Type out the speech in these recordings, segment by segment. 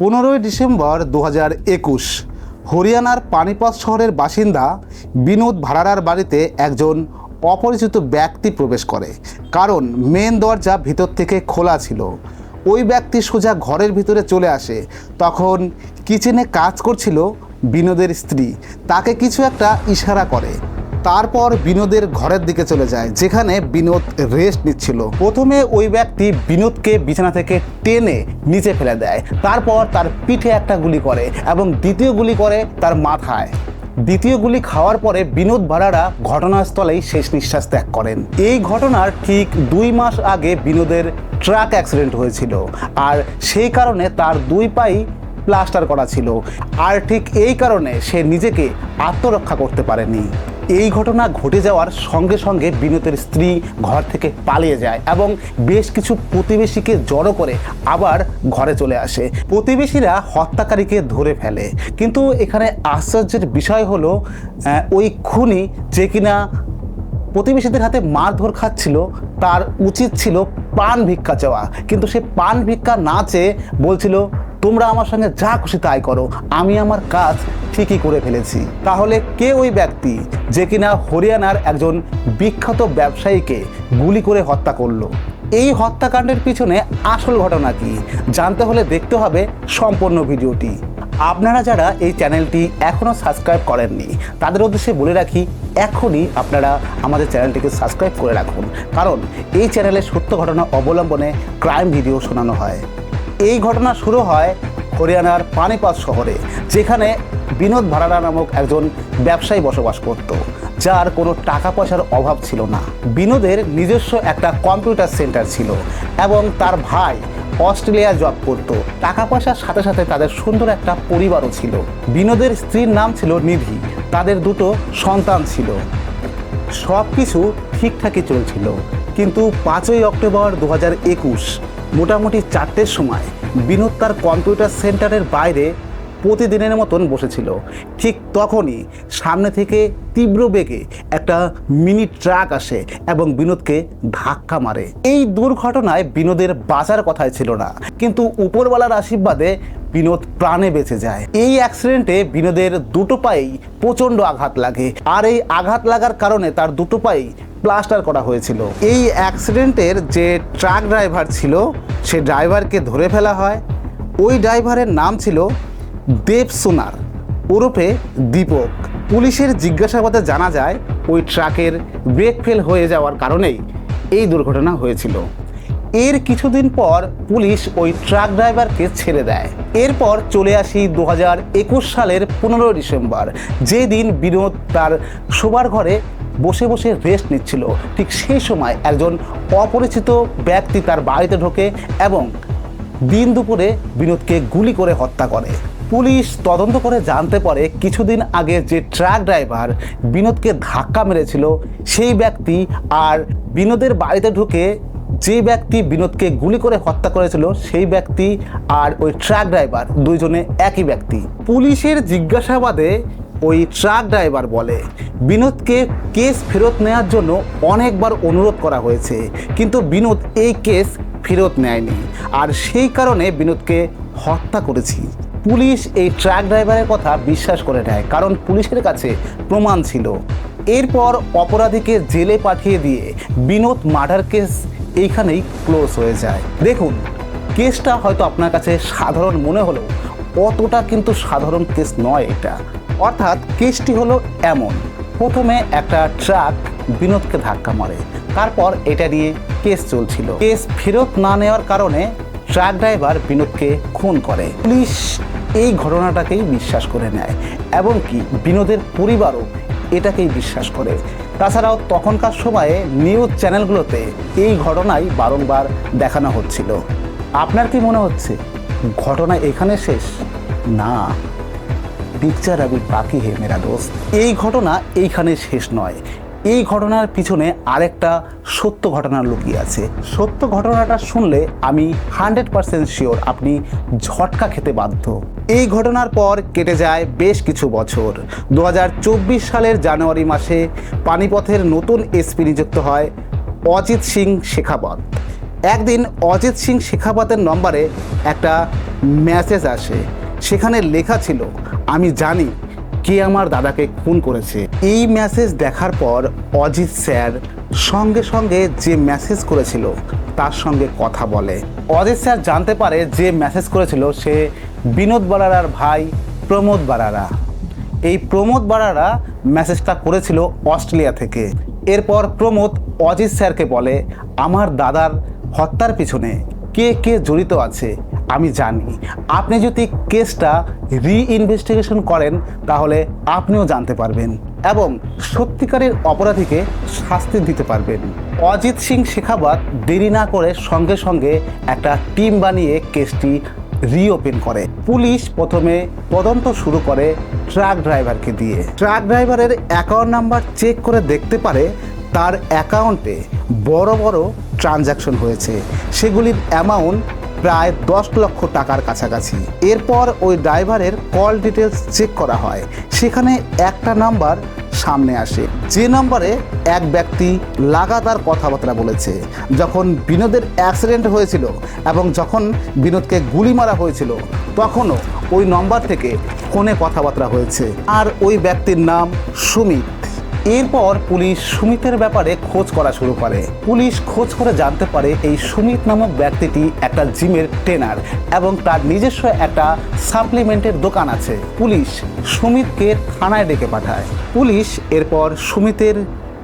পনেরোই ডিসেম্বর দু একুশ, হরিয়ানার পানিপথ শহরের বাসিন্দা বিনোদ ভাড়ারার বাড়িতে একজন অপরিচিত ব্যক্তি প্রবেশ করে। কারণ মেন দরজা ভিতর থেকে খোলা ছিল। ওই ব্যক্তি সোজা ঘরের ভিতরে চলে আসে। তখন কিচেনে কাজ করছিল বিনোদের স্ত্রী। তাকে কিছু একটা ইশারা করে। তারপর বিনোদের ঘরের দিকে চলে যায়, যেখানে বিনোদ রেস্ট নিচ্ছিল। প্রথমে ওই ব্যক্তি বিনোদকে বিছানা থেকে টেনে নিচে ফেলে দেয়। তারপর তার পিঠে একটা গুলি করে এবং দ্বিতীয় গুলি করে তার মাথায়। দ্বিতীয় গুলি খাওয়ার পরে বিনোদ ভাড়ারা ঘটনাস্থলেই শেষ নিঃশ্বাস ত্যাগ করেন। এই ঘটনার ঠিক দুই মাস আগে বিনোদের ট্রাক অ্যাক্সিডেন্ট হয়েছিল আর সেই কারণে তার দুই পাই প্লাস্টার করা ছিল। আর ঠিক এই কারণে সে নিজেকে আত্মরক্ষা করতে পারেনি। এই ঘটনা ঘটে যাওয়ার সঙ্গে সঙ্গে বিনোদের স্ত্রী ঘর থেকে পালিয়ে যায় এবং বেশ কিছু প্রতিবেশীকে জড়ো করে আবার ঘরে চলে আসে। প্রতিবেশীরা হত্যাকারীকে ধরে ফেলে। কিন্তু এখানে আশ্চর্যের বিষয় হলো ওই খুনি যে কিনা প্রতিবেশীদের হাতে মারধর খাচ্ছিল, তার উচিত ছিল পান ভিক্ষা চাওয়া। কিন্তু সে পান ভিক্ষা না চেয়ে বলছিল তোমরা আমার সঙ্গে যা খুশি তাই করো, আমি আমার কাজ ঠিকই করে ফেলেছি। তাহলে কে ওই ব্যক্তি যে কিনা হরিয়ানার একজন বিখ্যাত ব্যবসায়ীকে গুলি করে হত্যা করল? এই হত্যাকাণ্ডের পিছনে আসল ঘটনা কি? জানতে হলে দেখতে হবে সম্পূর্ণ ভিডিওটি। আপনারা যারা এই চ্যানেলটি এখনও সাবস্ক্রাইব করেননি, তাদের উদ্দেশ্যে বলে রাখি, এখনই আপনারা আমাদের চ্যানেলটিকে সাবস্ক্রাইব করে রাখুন। কারণ এই চ্যানেলে সত্য ঘটনা অবলম্বনে ক্রাইম ভিডিও শোনানো হয়। এই ঘটনা শুরু হয় হরিয়ানার পানিপথ শহরে, যেখানে বিনোদ ভাড়ারা নামক একজন ব্যবসায়ী বসবাস করত, যার কোনো টাকা পয়সার অভাব ছিল না। বিনোদের নিজস্ব একটা কম্পিউটার সেন্টার ছিল এবং তার ভাই অস্ট্রেলিয়া জব করত। টাকা পয়সার সাথে সাথে তাদের সুন্দর একটা পরিবারও ছিল। বিনোদের স্ত্রীর নাম ছিল নিধি, তাদের দুটো সন্তান ছিল। সব কিছু ঠিকঠাকই চলছিল, কিন্তু পাঁচই অক্টোবর দু হাজার একুশ মোটামুটি চারটের সময় বিনোদ তার কম্পিউটার সেন্টারের বাইরে প্রতিদিনের মতন বসেছিল। ঠিক তখনই সামনে থেকে তীব্র বেগে একটা মিনি ট্রাক আসে এবং বিনোদকে ধাক্কা মারে। এই দুর্ঘটনায় বিনোদের বাঁচার কথাই ছিল না, কিন্তু উপরওয়ালার আশীর্বাদে বিনোদ প্রাণে বেঁচে যায়। এই অ্যাক্সিডেন্টে বিনোদের দুটো পায়েই প্রচণ্ড আঘাত লাগে। আর এই আঘাত লাগার কারণে তার দুটো পায়েই প্লাস্টার করা হয়েছিল। এই অ্যাক্সিডেন্টের যে ট্রাক ড্রাইভার ছিল, সে ড্রাইভারকে ধরে ফেলা হয়। ওই ড্রাইভারের নাম ছিল দেব সোনার ওরফে দীপক। পুলিশের জিজ্ঞাসাবাদে জানা যায়, ওই ট্রাকের ব্রেক ফেল হয়ে যাওয়ার কারণেই এই দুর্ঘটনা হয়েছিল। এর কিছুদিন পর পুলিশ ওই ট্রাক ড্রাইভারকে ছেড়ে দেয়। এরপর চলে আসি দু হাজার একুশ সালের পনেরোই ডিসেম্বর। যেদিন বিনোদ তার শোবার ঘরে বসে বসে রেস্ট নিচ্ছিল। ঠিক সেই সময় একজন অপরিচিত ব্যক্তি তার বাড়িতে ঢোকে এবং দিন দুপুরে বিনোদকে গুলি করে হত্যা করে। পুলিশ তদন্ত করে জানতে পারে কিছুদিন আগে যে ট্রাক ড্রাইভার বিনোদকে ধাক্কা মেরেছিল, সেই ব্যক্তি আর বিনোদের বাড়িতে ঢুকে যে ব্যক্তি বিনোদকে গুলি করে হত্যা করেছিল, সেই ব্যক্তি আর ওই ট্রাক ড্রাইভার দুইজনে একই ব্যক্তি। পুলিশের জিজ্ঞাসাবাদে ওই ট্রাক ড্রাইভার বলে। বিনোদকে কেস ফেরত নেওয়ার জন্য অনেকবার অনুরোধ করা হয়েছে, কিন্তু বিনোদ এই কেস ফেরত নেয়নি। আর সেই কারণে বিনোদকে হত্যা করেছি। পুলিশ এই ট্রাক ড্রাইভারের কথা বিশ্বাস করে নেয়, কারণ পুলিশের কাছে প্রমাণ ছিল। এরপর অপরাধীকে জেলে পাঠিয়ে দিয়ে বিনোদ মার্ডার কেস এইখানেই ক্লোজ হয়ে যায়। দেখুন, কেসটা হয়তো আপনার কাছে সাধারণ মনে হলেও অতটা কিন্তু সাধারণ কেস নয় এটা। অর্থাৎ কেসটি হলো এমন। প্রথমে একটা ট্রাক বিনোদকে ধাক্কা মারে। তারপর এটা নিয়ে কেস চলছিল। কেস ফেরত না নেওয়ার কারণে ট্রাক ড্রাইভার বিনোদকে খুন করে। পুলিশ এই ঘটনাটাকেই বিশ্বাস করে নেয় এবং কি বিনোদের পরিবারও এটাকেই বিশ্বাস করে। তাছাড়াও তখনকার সময়ে নিউজ চ্যানেলগুলোতে এই ঘটনাই বারংবার দেখানো হচ্ছিল। আপনার কি মনে হচ্ছে? ঘটনা এখানে শেষ? না। পিকচার আবি বাকি হে মেরা দোস্ত। এই ঘটনা এইখানে শেষ নয়। এই ঘটনার পিছনে আরেকটা সত্য ঘটনা লুকিয়ে আছে। সত্য ঘটনাটা শুনলে আমি হান্ড্রেড পার্সেন্ট শিওর আপনি ঝটকা খেতে বাধ্য। এই ঘটনার পর কেটে যায় বেশ কিছু বছর। দু হাজার চব্বিশ সালের জানুয়ারি মাসে পানিপথের নতুন এসপি নিযুক্ত হয় অজিত সিং শেখাবত। একদিন অজিত সিং শেখাবতের নম্বরে একটা মেসেজ আসে। সেখানে লেখা ছিল, আমি জানি কে আমার দাদাকে খুন করেছে। এই মেসেজ দেখার পর অজিত স্যার সঙ্গে সঙ্গে যে মেসেজ করেছিল, তার সঙ্গে কথা বলে। অজিত স্যার জানতে পারে যে মেসেজ করেছিল সে বিনোদ বারারার ভাই প্রমোদ বারারা। এই প্রমোদ বারারা মেসেজটা করেছিল অস্ট্রেলিয়া থেকে। এরপর প্রমোদ অজিত স্যারকে বলে, আমার দাদার হত্যার পিছনে কে কে জড়িত আছে? আমি জানি। আপনি যদি কেসটা রিইনভেস্টিগেশন করেন, তাহলে আপনিও জানতে পারবেন এবং সত্যিকারের অপরাধীকে শাস্তি দিতে পারবেন। অজিত সিং শেখাবাত দেরি না করে সঙ্গে সঙ্গে একটা টিম বানিয়ে কেসটি রিওপেন করে। পুলিশ প্রথমে তদন্ত শুরু করে ট্রাক ড্রাইভারকে দিয়ে। ট্রাক ড্রাইভারের অ্যাকাউন্ট নাম্বার চেক করে দেখতে পারে তার অ্যাকাউন্টে বড় বড় ট্রানজ্যাকশন হয়েছে। সেগুলির অ্যামাউন্ট প্রায় দশ লক্ষ টাকার কাছাকাছি। এরপর ওই ড্রাইভারের কল ডিটেলস চেক করা হয়। সেখানে একটা নাম্বার সামনে আসে। যে নম্বরে এক ব্যক্তি লাগাতার কথাবার্তা বলেছে। যখন বিনোদের অ্যাক্সিডেন্ট হয়েছিল এবং যখন বিনোদকে গুলি মারা হয়েছিল, তখনও ওই নম্বর থেকে ফোনে কথাবার্তা হয়েছে। আর ওই ব্যক্তির নাম সুমিত। এরপর পুলিশ সুমিতের ব্যাপারে খোঁজ করা শুরু করে। পুলিশ খোঁজ করে জানতে পারে এই সুমিত নামক ব্যক্তিটি একটা জিমের ট্রেনার এবং তার নিজস্ব একটা সাপ্লিমেন্টের দোকান আছে। পুলিশ সুমিতকে থানায় ডেকে পাঠায়। পুলিশ এরপর সুমিতের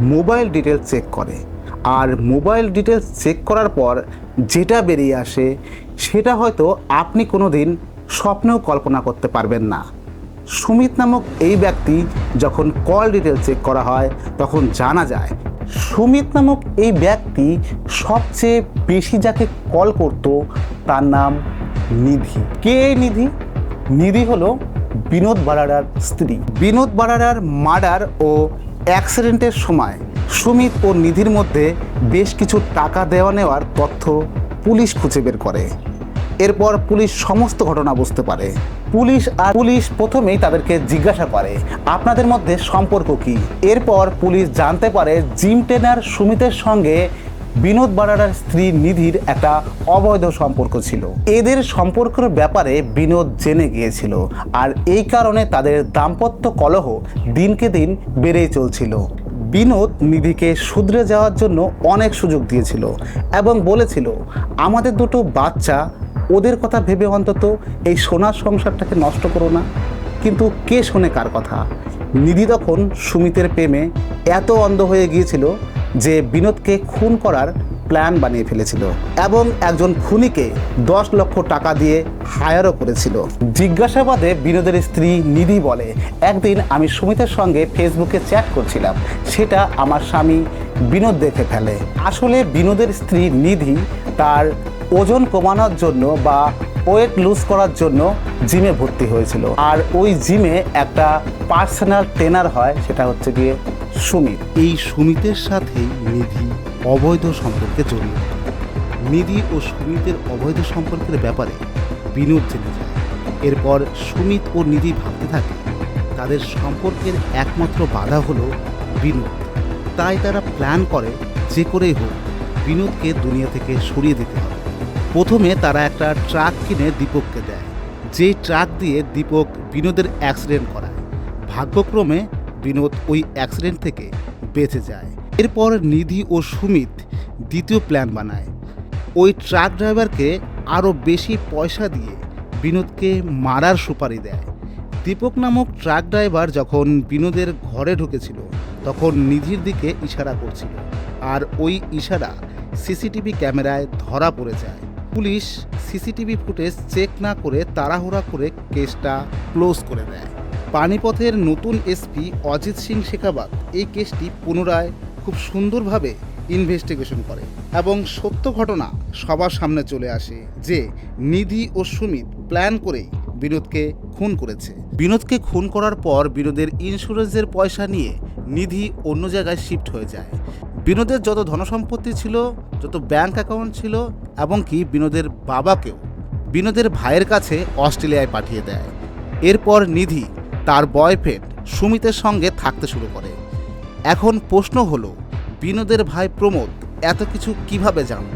মোবাইল ডিটেলস চেক করে। আর মোবাইল ডিটেলস চেক করার পর যেটা বেরিয়ে আসে, সেটা হয়তো আপনি কোনো দিন স্বপ্নেও কল্পনা করতে পারবেন না। সুমিত নামক এই ব্যক্তি যখন কল ডিটেল চেক করা হয়, তখন জানা যায় সুমিত নামক এই ব্যক্তি সবচেয়ে বেশি যাকে কল করত, তার নাম নিধি। কে নিধি? নিধি হলো বিনোদ বারাড়ার স্ত্রী। বিনোদ বারাড়ার মার্ডার ও অ্যাক্সিডেন্টের সময় সুমিত ও নিধির মধ্যে বেশ কিছু টাকা দেওয়া নেওয়ার তথ্য পুলিশ খুঁজে বের করে। এরপর পুলিশ সমস্ত ঘটনা বুঝতে পারে। পুলিশ আর পুলিশ প্রথমেই তাদেরকে জিজ্ঞাসা করে, আপনাদের মধ্যে সম্পর্ক কি? এরপর পুলিশ জানতে পারে, জিম ট্রেনার সুমিতের সঙ্গে বিনোদ বারাড়ার স্ত্রী নিধির একটা অবৈধ সম্পর্ক ছিল। এদের সম্পর্কের ব্যাপারে বিনোদ জেনে গিয়েছিল আর এই কারণে তাদের দাম্পত্য কলহ দিনকে দিন বেড়েই চলছিল। বিনোদ নিধিকে শুধরে যাওয়ার জন্য অনেক সুযোগ দিয়েছিল এবং বলেছিল, আমাদের দুটো বাচ্চা ওদের কথা ভেবে অন্তত এই সোনার সংসারটাকে নষ্ট করো না। কিন্তু কে শোনে কার কথা? নিধি তখন সুমিতের প্রেমে এত অন্ধ হয়ে গিয়েছিল যে বিনোদকে খুন করার প্ল্যান বানিয়ে ফেলেছিল এবং একজন খুনিকে দশ লক্ষ টাকা দিয়ে হায়ারও করেছিল। জিজ্ঞাসাবাদে বিনোদের স্ত্রী নিধি বলে, একদিন আমি সুমিতের সঙ্গে ফেসবুকে চ্যাট করছিলাম। সেটা আমার স্বামী বিনোদ দেখে ফেলে। আসলে বিনোদের স্ত্রী নিধি তার ওজন কমানোর জন্য বা ওয়েট লুজ করার জন্য জিমে ভর্তি হয়েছিল। আর ওই জিমে একটা পার্সোনাল ট্রেনার হয়, সেটা হচ্ছে গিয়ে সুমিত। এই সুমিতের সাথেই নিধি অবৈধ সম্পর্কে জড়িত। নিধি ও সুমিতের অবৈধ সম্পর্কের ব্যাপারে বিনোদ জেনে যায়। এরপর সুমিত ও নিধি ভাবতে থাকে, তাদের সম্পর্কের একমাত্র বাধা হলো বিনোদ। তাই তারা প্ল্যান করে যে করেই হোক বিনোদকে দুনিয়া থেকে সরিয়ে দিতে হবে। প্রথমে তারা একটা ট্রাক কিনে দীপককে দেয়। যেই ট্রাক দিয়ে দীপক বিনোদের অ্যাক্সিডেন্ট করায়। ভাগ্যক্রমে বিনোদ ওই অ্যাক্সিডেন্ট থেকে বেঁচে যায়। এরপর নিধি ও সুমিত দ্বিতীয় প্ল্যান বানায়। ওই ট্রাক ড্রাইভারকে আরও বেশি পয়সা দিয়ে বিনোদকে মারার সুপারি দেয়। দীপক নামক ট্রাক ড্রাইভার যখন বিনোদের ঘরে ঢুকেছিল, তখন নিধির দিকে ইশারা করছিল। আর ওই ইশারা সিসিটিভি ক্যামেরায় ধরা পড়ে যায়। পুলিশ সিসিটিভি ফুটেজ চেক না করে তাড়াহুড়া করে কেসটা ক্লোজ করে দেয়। পানিপথের নতুন এসপি অজিত সিং শেখাবাত এই কেসটি পুনরায় খুব সুন্দরভাবে ইনভেস্টিগেশন করে এবং সত্য ঘটনা সবার সামনে চলে আসে যে নিধি ও সুমিত প্ল্যান করেই বিনোদকে খুন করেছে। বিনোদকে খুন করার পর বিনোদের ইন্স্যুরেন্সের পয়সা নিয়ে নিধি অন্য জায়গায় শিফট হয়ে যায়। বিনোদের যত ধনসম্পত্তি ছিল, যত ব্যাংক অ্যাকাউন্ট ছিল এবং কি বিনোদের বাবাকেও বিনোদের ভাইয়ের কাছে অস্ট্রেলিয়ায় পাঠিয়ে দেয়। এরপর নিধি তার বয়ফ্রেন্ড সুমিতের সঙ্গে থাকতে শুরু করে। এখন প্রশ্ন হলো, বিনোদের ভাই প্রমোদ এত কিছু কীভাবে জানল?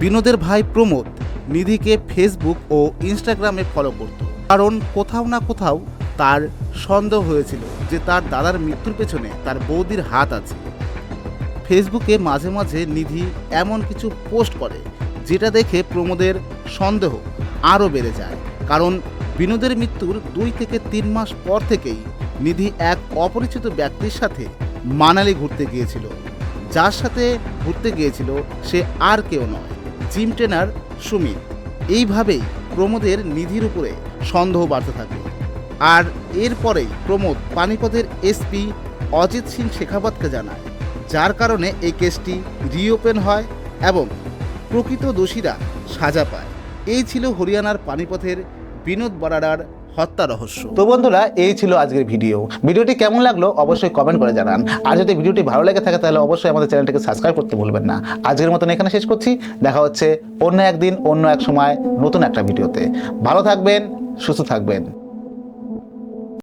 বিনোদের ভাই প্রমোদ নিধিকে ফেসবুক ও ইনস্টাগ্রামে ফলো করত, কারণ কোথাও না কোথাও তার সন্দেহ হয়েছিল যে তার দাদার মৃত্যুর পেছনে তার বৌদির হাত আছে। ফেসবুকে মাঝে মাঝে নিধি এমন কিছু পোস্ট করে, যেটা দেখে প্রমোদের সন্দেহ আরও বেড়ে যায়। কারণ বিনোদের মৃত্যুর দুই থেকে তিন মাস পর থেকেই নিধি এক অপরিচিত ব্যক্তির সাথে মানালি ঘুরতে গিয়েছিল। যার সাথে ঘুরতে গিয়েছিল সে আর কেউ নয়, জিম ট্রেনার সুমিত। এইভাবেই প্রমোদের নিধির উপরে সন্দেহ বাড়তে থাকে আর এরপরেই প্রমোদ পানিপথের এসপি অজিত সিং শেখাবতকে জানায় যার কারণে এই কেসটি রিওপেন হয় এবং প্রকৃত দোষীরা সাজা পায়। এই ছিল হরিয়ানার পানিপথের বিনোদ বরাড়ার হত্যা রহস্য। তো বন্ধুরা, এই ছিল আজকের ভিডিও। ভিডিওটি কেমন লাগল অবশ্যই কমেন্ট করে জানান। আর যদি ভিডিওটি ভালো লেগে থাকে তাহলে অবশ্যই আমাদের চ্যানেলটিকে সাবস্ক্রাইব করতে ভুলবেন না। আজকের মতন এখানে শেষ করছি। দেখা হচ্ছে অন্য একদিন, অন্য এক সময় নতুন একটা ভিডিওতে। ভালো থাকবেন, সুস্থ থাকবেন।